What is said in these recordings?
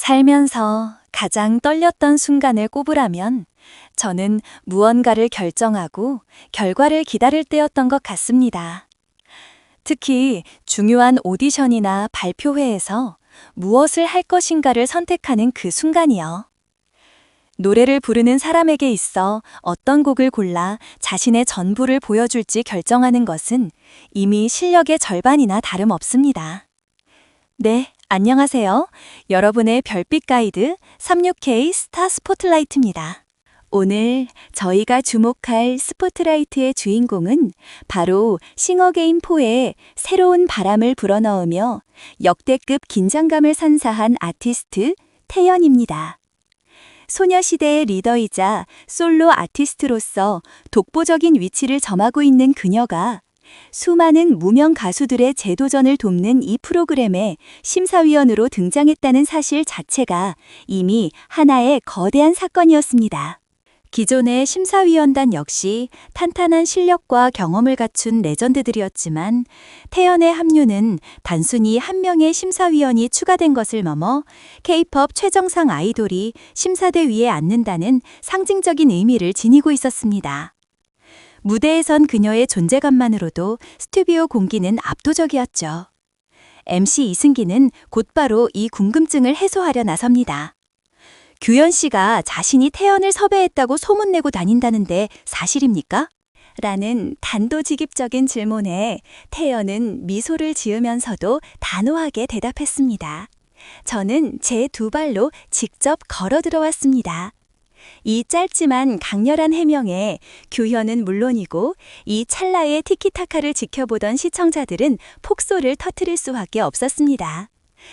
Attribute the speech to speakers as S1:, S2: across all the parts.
S1: 살면서 가장 떨렸던 순간을 꼽으라면 저는 무언가를 결정하고 결과를 기다릴 때였던 것 같습니다. 특히 중요한 오디션이나 발표회에서 무엇을 할 것인가를 선택하는 그 순간이요. 노래를 부르는 사람에게 있어 어떤 곡을 골라 자신의 전부를 보여줄지 결정하는 것은 이미 실력의 절반이나 다름없습니다. 네, 안녕하세요. 여러분의 별빛 가이드 36K 스타 스포트라이트입니다. 오늘 저희가 주목할 스포트라이트의 주인공은 바로 싱어게인 4에 새로운 바람을 불어넣으며 역대급 긴장감을 선사한 아티스트 태연입니다. 소녀시대의 리더이자 솔로 아티스트로서 독보적인 위치를 점하고 있는 그녀가 수많은 무명 가수들의 재도전을 돕는 이 프로그램에 심사위원으로 등장했다는 사실 자체가 이미 하나의 거대한 사건이었습니다. 기존의 심사위원단 역시 탄탄한 실력과 경험을 갖춘 레전드들이었지만 태연의 합류는 단순히 한 명의 심사위원이 추가된 것을 넘어 K-팝 최정상 아이돌이 심사대 위에 앉는다는 상징적인 의미를 지니고 있었습니다. 무대에 선 그녀의 존재감만으로도 스튜디오 공기는 압도적이었죠. MC 이승기는 곧바로 이 궁금증을 해소하려 나섭니다. 규현 씨가 자신이 태연을 섭외했다고 소문내고 다닌다는데 사실입니까? 라는 단도직입적인 질문에 태연은 미소를 지으면서도 단호하게 대답했습니다. 저는 제 두 발로 직접 걸어 들어왔습니다. 이 짧지만 강렬한 해명에 규현은 물론이고 이 찰나의 티키타카를 지켜보던 시청자들은 폭소를 터트릴 수밖에 없었습니다.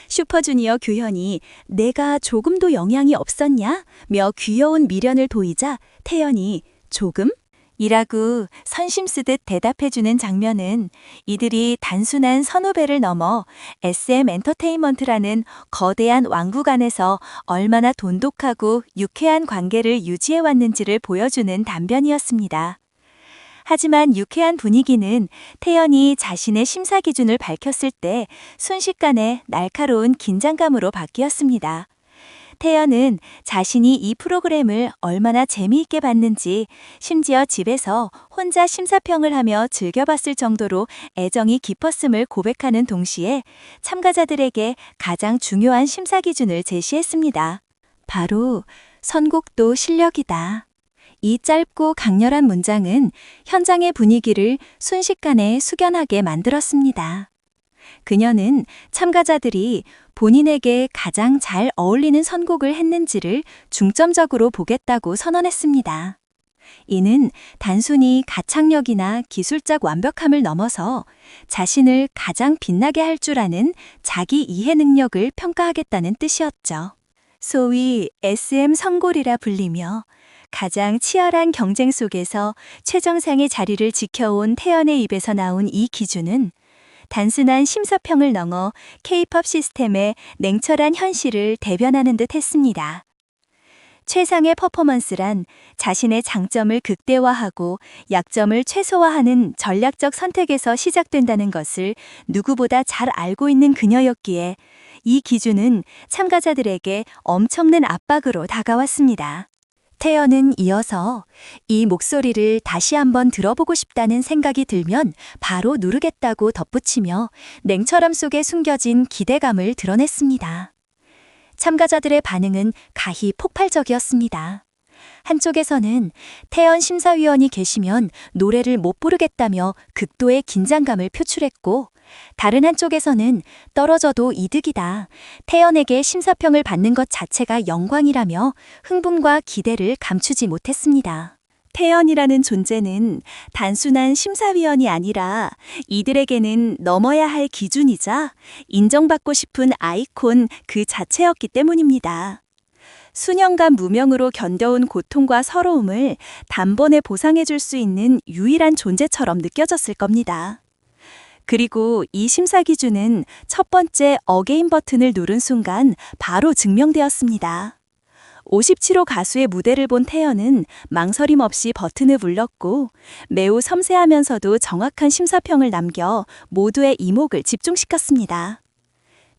S1: 슈퍼주니어 규현이 내가 조금도 영향이 없었냐? 며 귀여운 미련을 보이자 태연이 조금? 이라고 선심 쓰듯 대답해주는 장면은 이들이 단순한 선후배를 넘어 SM 엔터테인먼트라는 거대한 왕국 안에서 얼마나 돈독하고 유쾌한 관계를 유지해왔는지를 보여주는 단변이었습니다. 하지만 유쾌한 분위기는 태연이 자신의 심사 기준을 밝혔을 때 순식간에 날카로운 긴장감으로 바뀌었습니다. 태연은 자신이 이 프로그램을 얼마나 재미있게 봤는지 심지어 집에서 혼자 심사평을 하며 즐겨봤을 정도로 애정이 깊었음을 고백하는 동시에 참가자들에게 가장 중요한 심사 기준을 제시했습니다. 바로 선곡도 실력이다. 이 짧고 강렬한 문장은 현장의 분위기를 순식간에 숙연하게 만들었습니다. 그녀는 참가자들이 본인에게 가장 잘 어울리는 선곡을 했는지를 중점적으로 보겠다고 선언했습니다. 이는 단순히 가창력이나 기술적 완벽함을 넘어서 자신을 가장 빛나게 할 줄 아는 자기 이해 능력을 평가하겠다는 뜻이었죠. 소위 SM 성골이라 불리며 가장 치열한 경쟁 속에서 최정상의 자리를 지켜온 태연의 입에서 나온 이 기준은 단순한 심사평을 넘어 K-팝 시스템의 냉철한 현실을 대변하는 듯 했습니다. 최상의 퍼포먼스란 자신의 장점을 극대화하고 약점을 최소화하는 전략적 선택에서 시작된다는 것을 누구보다 잘 알고 있는 그녀였기에 이 기준은 참가자들에게 엄청난 압박으로 다가왔습니다. 태연은 이어서 이 목소리를 다시 한번 들어보고 싶다는 생각이 들면 바로 누르겠다고 덧붙이며 냉철함 속에 숨겨진 기대감을 드러냈습니다. 참가자들의 반응은 가히 폭발적이었습니다. 한쪽에서는 태연 심사위원이 계시면 노래를 못 부르겠다며 극도의 긴장감을 표출했고, 다른 한쪽에서는 떨어져도 이득이다. 태연에게 심사평을 받는 것 자체가 영광이라며 흥분과 기대를 감추지 못했습니다. 태연이라는 존재는 단순한 심사위원이 아니라 이들에게는 넘어야 할 기준이자 인정받고 싶은 아이콘 그 자체였기 때문입니다. 수년간 무명으로 견뎌온 고통과 서러움을 단번에 보상해 줄 수 있는 유일한 존재처럼 느껴졌을 겁니다. 그리고 이 심사 기준은 첫 번째 어게인 버튼을 누른 순간 바로 증명되었습니다. 57호 가수의 무대를 본 태연은 망설임 없이 버튼을 눌렀고 매우 섬세하면서도 정확한 심사평을 남겨 모두의 이목을 집중시켰습니다.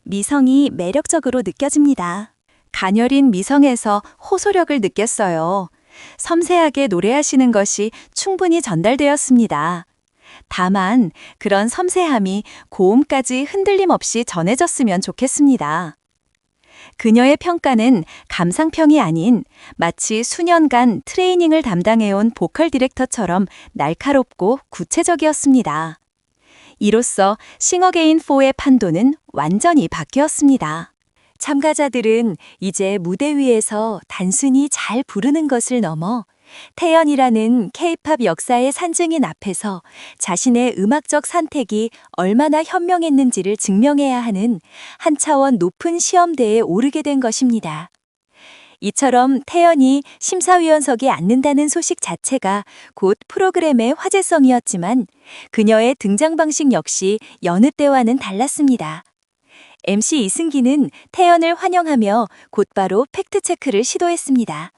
S1: 미성이 매력적으로 느껴집니다. 가녀린 미성에서 호소력을 느꼈어요. 섬세하게 노래하시는 것이 충분히 전달되었습니다. 다만 그런 섬세함이 고음까지 흔들림 없이 전해졌으면 좋겠습니다. 그녀의 평가는 감상평이 아닌 마치 수년간 트레이닝을 담당해온 보컬 디렉터처럼 날카롭고 구체적이었습니다. 이로써 싱어게인4의 판도는 완전히 바뀌었습니다. 참가자들은 이제 무대 위에서 단순히 잘 부르는 것을 넘어 태연이라는 케이팝 역사의 산증인 앞에서 자신의 음악적 선택이 얼마나 현명했는지를 증명해야 하는 한 차원 높은 시험대에 오르게 된 것입니다. 이처럼 태연이 심사위원석에 앉는다는 소식 자체가 곧 프로그램의 화제성이었지만 그녀의 등장 방식 역시 여느 때와는 달랐습니다. MC 이승기는 태연을 환영하며 곧바로 팩트체크를 시도했습니다.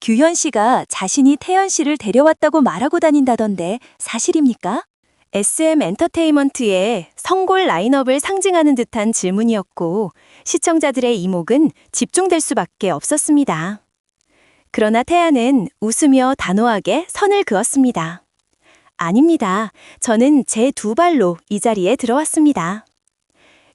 S1: 규현 씨가 자신이 태연 씨를 데려왔다고 말하고 다닌다던데 사실입니까? SM 엔터테인먼트의 성골 라인업을 상징하는 듯한 질문이었고 시청자들의 이목은 집중될 수밖에 없었습니다. 그러나 태연은 웃으며 단호하게 선을 그었습니다. 아닙니다. 저는 제 두 발로 이 자리에 들어왔습니다.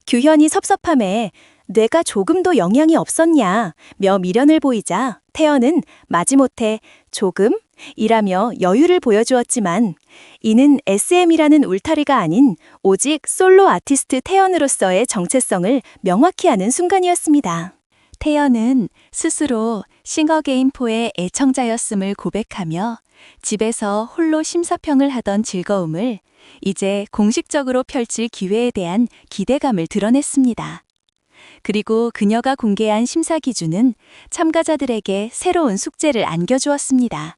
S1: 규현이 섭섭함에 뇌가 조금도 영향이 없었냐 며 미련을 보이자 태연은 마지못해 조금? 이라며 여유를 보여주었지만 이는 SM이라는 울타리가 아닌 오직 솔로 아티스트 태연으로서의 정체성을 명확히 하는 순간이었습니다. 태연은 스스로 싱어게인4의 애청자였음을 고백하며 집에서 홀로 심사평을 하던 즐거움을 이제 공식적으로 펼칠 기회에 대한 기대감을 드러냈습니다. 그리고 그녀가 공개한 심사 기준은 참가자들에게 새로운 숙제를 안겨주었습니다.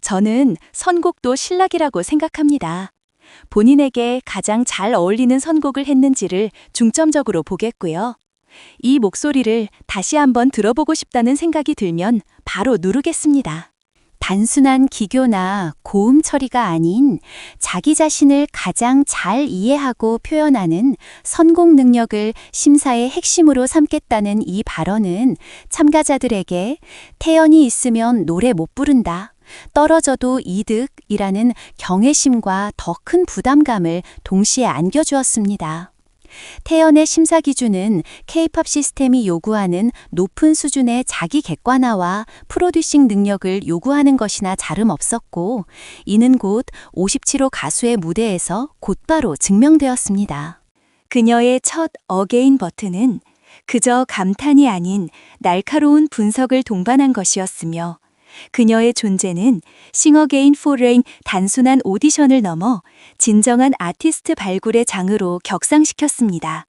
S1: 저는 선곡도 신락이라고 생각합니다. 본인에게 가장 잘 어울리는 선곡을 했는지를 중점적으로 보겠고요. 이 목소리를 다시 한번 들어보고 싶다는 생각이 들면 바로 누르겠습니다. 단순한 기교나 고음 처리가 아닌 자기 자신을 가장 잘 이해하고 표현하는 선곡 능력을 심사의 핵심으로 삼겠다는 이 발언은 참가자들에게 태연이 있으면 노래 못 부른다. 떨어져도 이득이라는 경외심과 더 큰 부담감을 동시에 안겨주었습니다. 태연의 심사 기준은 K-팝 시스템이 요구하는 높은 수준의 자기 객관화와 프로듀싱 능력을 요구하는 것이나 다름없었고, 이는 곧 57호 가수의 무대에서 곧바로 증명되었습니다. 그녀의 첫 어게인 버튼은 그저 감탄이 아닌 날카로운 분석을 동반한 것이었으며, 그녀의 존재는 싱어게인 포레인 단순한 오디션을 넘어 진정한 아티스트 발굴의 장으로 격상시켰습니다.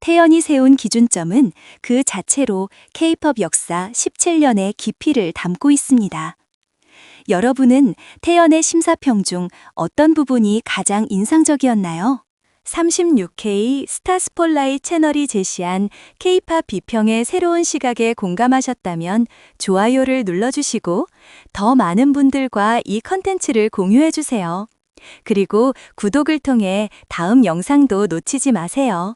S1: 태연이 세운 기준점은 그 자체로 케이팝 역사 17년의 깊이를 담고 있습니다. 여러분은 태연의 심사평 중 어떤 부분이 가장 인상적이었나요? 36K 스타스폴라이 채널이 제시한 K-팝 비평의 새로운 시각에 공감하셨다면 좋아요를 눌러주시고 더 많은 분들과 이 컨텐츠를 공유해주세요. 그리고 구독을 통해 다음 영상도 놓치지 마세요.